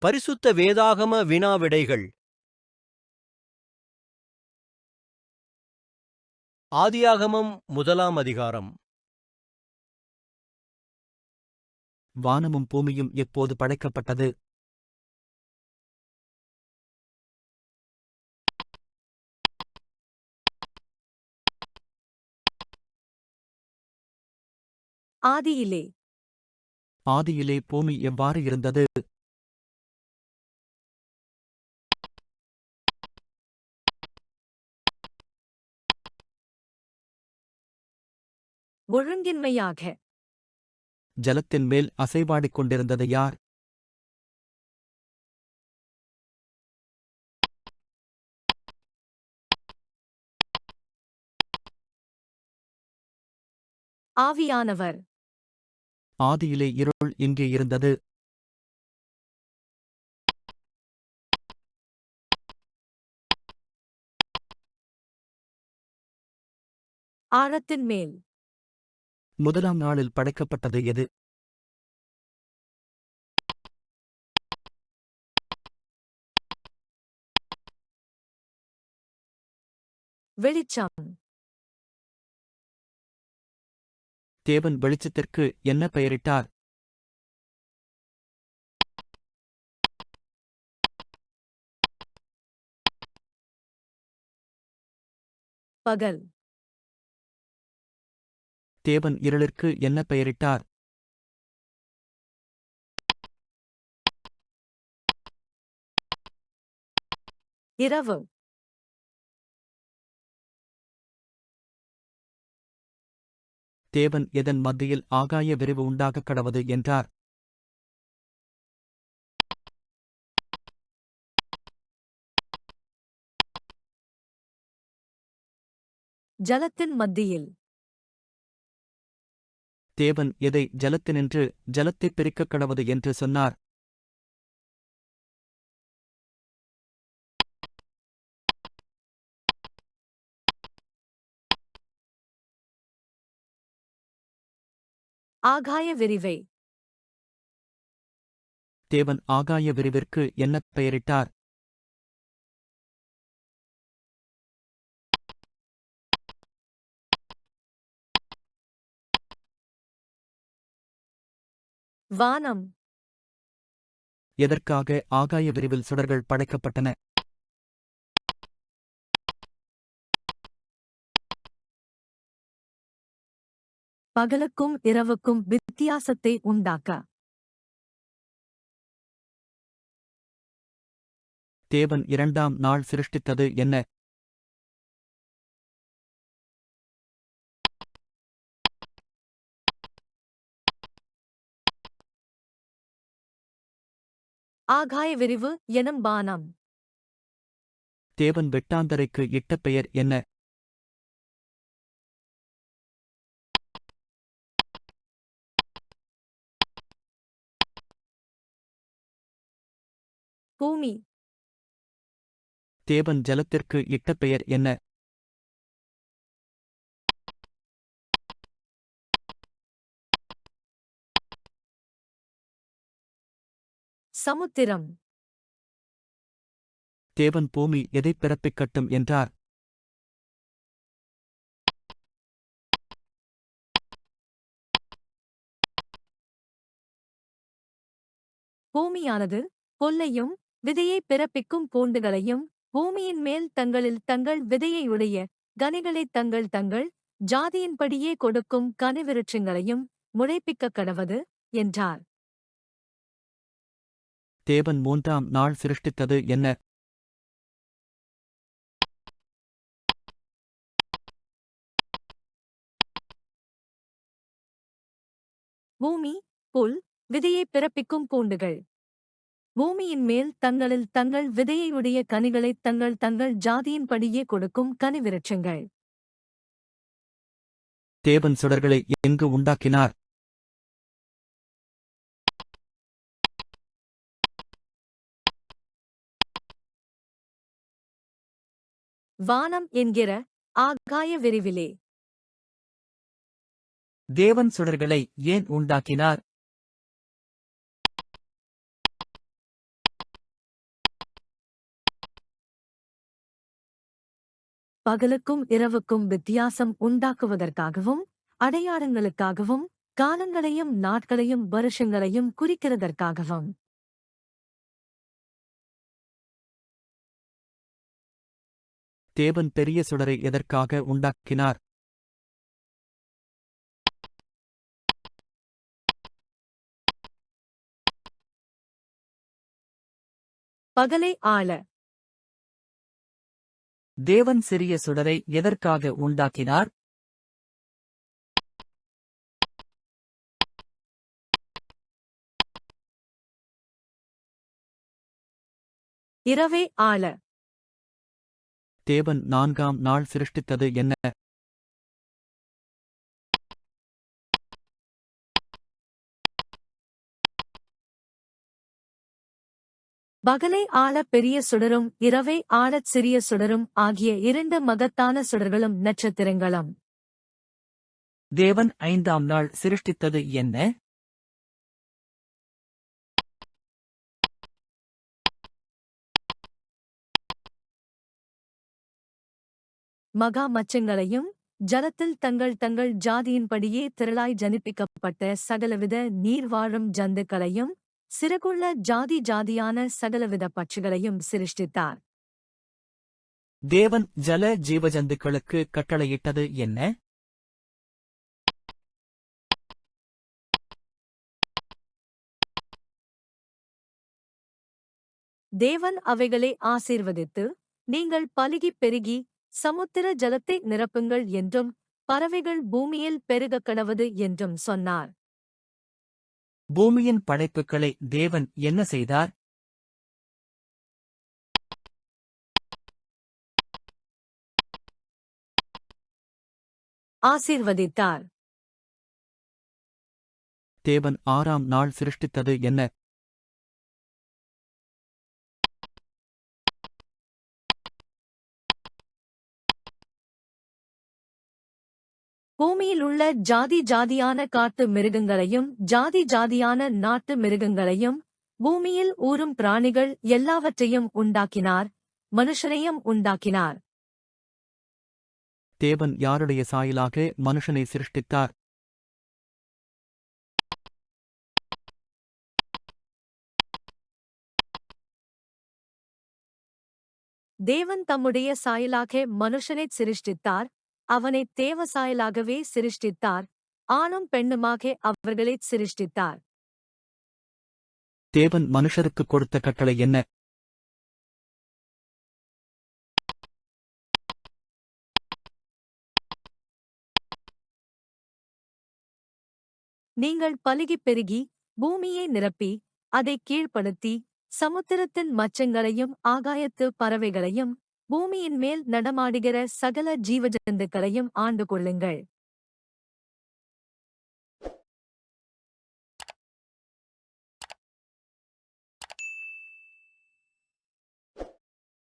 பரிசுத்த வேதாகம வினாவிடைகள். ஆதியாகமம் முதலாம் அதிகாரம். வானமும் பூமியும் எப்போது படைக்கப்பட்டது? ஆதியிலே. ஆதியிலே பூமி எவ்வாறு இருந்தது? ஒழுங்கின்மையாக. ஜலத்தின் மேல் அசைவாடிக் கொண்டிருந்தது யார்? ஆவியானவர். ஆதியிலே இருள் எங்கே இருந்தது. ஆழத்தின் மேல். முதலாம் நாளில் படைக்கப்பட்டது எது? வெளிச்சம். தேவன் வெளிச்சத்திற்கு என்ன பெயரிட்டார்? பகல். தேவன் இருளிற்கு என்ன பெயரிட்டார்? இரவு. தேவன் எதன் மத்தியில் ஆகாய விரிவு உண்டாகக் கடவது என்றார். ஜலத்தின் மத்தியில். தேவன் எதை ஜலத்தினின்று ஜலத்தைப் பிரிக்கக் கடவது என்று சொன்னார். ஆகாய விரிவை. தேவன் ஆகாய விரிவிற்கு என்ன பெயரிட்டார்? வானம். எதற்காக ஆகாய விரிவில் சுடர்கள் படைக்கப்பட்டன? பகலுக்கும் இரவுக்கும் வித்தியாசத்தை உண்டாக்க. தேவன் இரண்டாம் நாள் சிருஷ்டித்தது என்ன? ஆகாய விரிவு எனும் பானம். தேவன் வெட்டாந்தரைக்கு இட்ட பெயர் என்ன? பூமி. தேவன் ஜலத்திற்கு இட்ட பெயர் என்ன? சமுத்திரம். தேவன் பூமி எதைப் பிறப்பிக்கட்டும் என்றார். பூமியானது கொல்லையும் விதையை பிறப்பிக்கும் பூண்டுகளையும் பூமியின் மேல் தங்களில் தங்கள் விதையையுடைய கனிகளைத் தங்கள் தங்கள் ஜாதியின்படியே கொடுக்கும் கனிவிருட்சங்களையும் முளைப்பிக்கக் கடவது என்றார். தேவன் மூன்றாம் நாள் சிருஷ்டித்தது என்ன? பூமி புல் விதையை பிறப்பிக்கும் பூண்டுகள். பூமியின் மேல் தங்களில் தங்கள் விதையையுடைய கனிகளைத் தங்கள் தங்கள் ஜாதியின்படியே கொடுக்கும் கனிவிருட்சங்கள். தேவன் சுடர்களை எங்கு உண்டாக்கினார்? வானம் என்கிற ஆகாய விரிவிலே. தேவன் சுடர்களை ஏன் உண்டாக்கினார்? பகலுக்கும் இரவுக்கும் வித்தியாசம் உண்டாக்குவதற்காகவும் அடையாளங்களுக்காகவும் காலங்களையும் நாட்களையும் வருஷங்களையும் குறிக்கிறதற்காகவும். தேவன் பெரிய சுடரை எதற்காக உண்டாக்கினார்? பகலை ஆள. தேவன் சிறிய சுடரை எதற்காக உண்டாக்கினார்? இரவே ஆள. தேவன் நான்காம் நாள் சிருஷ்டித்தது என்ன? பகலை ஆள பெரிய சுடரும் இரவை ஆளச் சிறிய சுடரும் ஆகிய இரண்டு மகத்தான சுடர்களும் நட்சத்திரங்களும். தேவன் ஐந்தாம் நாள் சிருஷ்டித்தது என்ன? மகா மச்சங்களையும் ஜலத்தில் தங்கள் தங்கள் ஜாதியின்படியே திரளாய் ஜனிப்பிக்கப்பட்ட சகலவித நீர் வாழும் ஜந்துக்களையும் சிறகுள்ள ஜாதி ஜாதியான சகலவித பட்சிகளையும் சிருஷ்டித்தார். தேவன் ஜல ஜீவஜந்துக்களுக்கு கட்டளையிட்டது என்ன? தேவன் அவைகளை ஆசீர்வதித்து நீங்கள் பலுகிப் பெருகி சமுத்திர ஜலத்தை நிரப்புங்கள் என்றும் பறவைகள் பூமியில் பெருகக் கடவது என்றும் சொன்னார். பூமியின் படைப்புகளை தேவன் என்ன செய்தார்? ஆசீர்வதித்தார். தேவன் ஆறாம் நாள் சிருஷ்டித்தது என்ன? பூமியில் உள்ள ஜாதி ஜாதியான காட்டு மிருகங்களையும் ஜாதி ஜாதியான நாட்டு மிருகங்களையும் பூமியில் ஊறும் பிராணிகள் எல்லாவற்றையும் உண்டாக்கினார் மனுஷரையும் உண்டாக்கினார். தேவன் யாருடைய சாயலாக மனுஷனை சிருஷ்டித்தார்? தேவன் தம்முடைய சாயலாக மனுஷனைச் சிருஷ்டித்தார் அவனைத் தேவ சாயலாகவே சிருஷ்டித்தார். ஆணும் பெண்ணுமாக அவர்களைச் சிருஷ்டித்தார். தேவன் மனுஷருக்கு கொடுத்த கட்டளை என்ன? நீங்கள் பலுகிப் பெருகி பூமியை நிரப்பி அதைக் கீழ்ப்படுத்தி சமுத்திரத்தின் மச்சங்களையும் ஆகாயத்து பறவைகளையும் பூமியின் மேல் நடமாடுகிற சகல ஜீவஜந்துக்களையும் ஆண்டு கொள்ளுங்கள்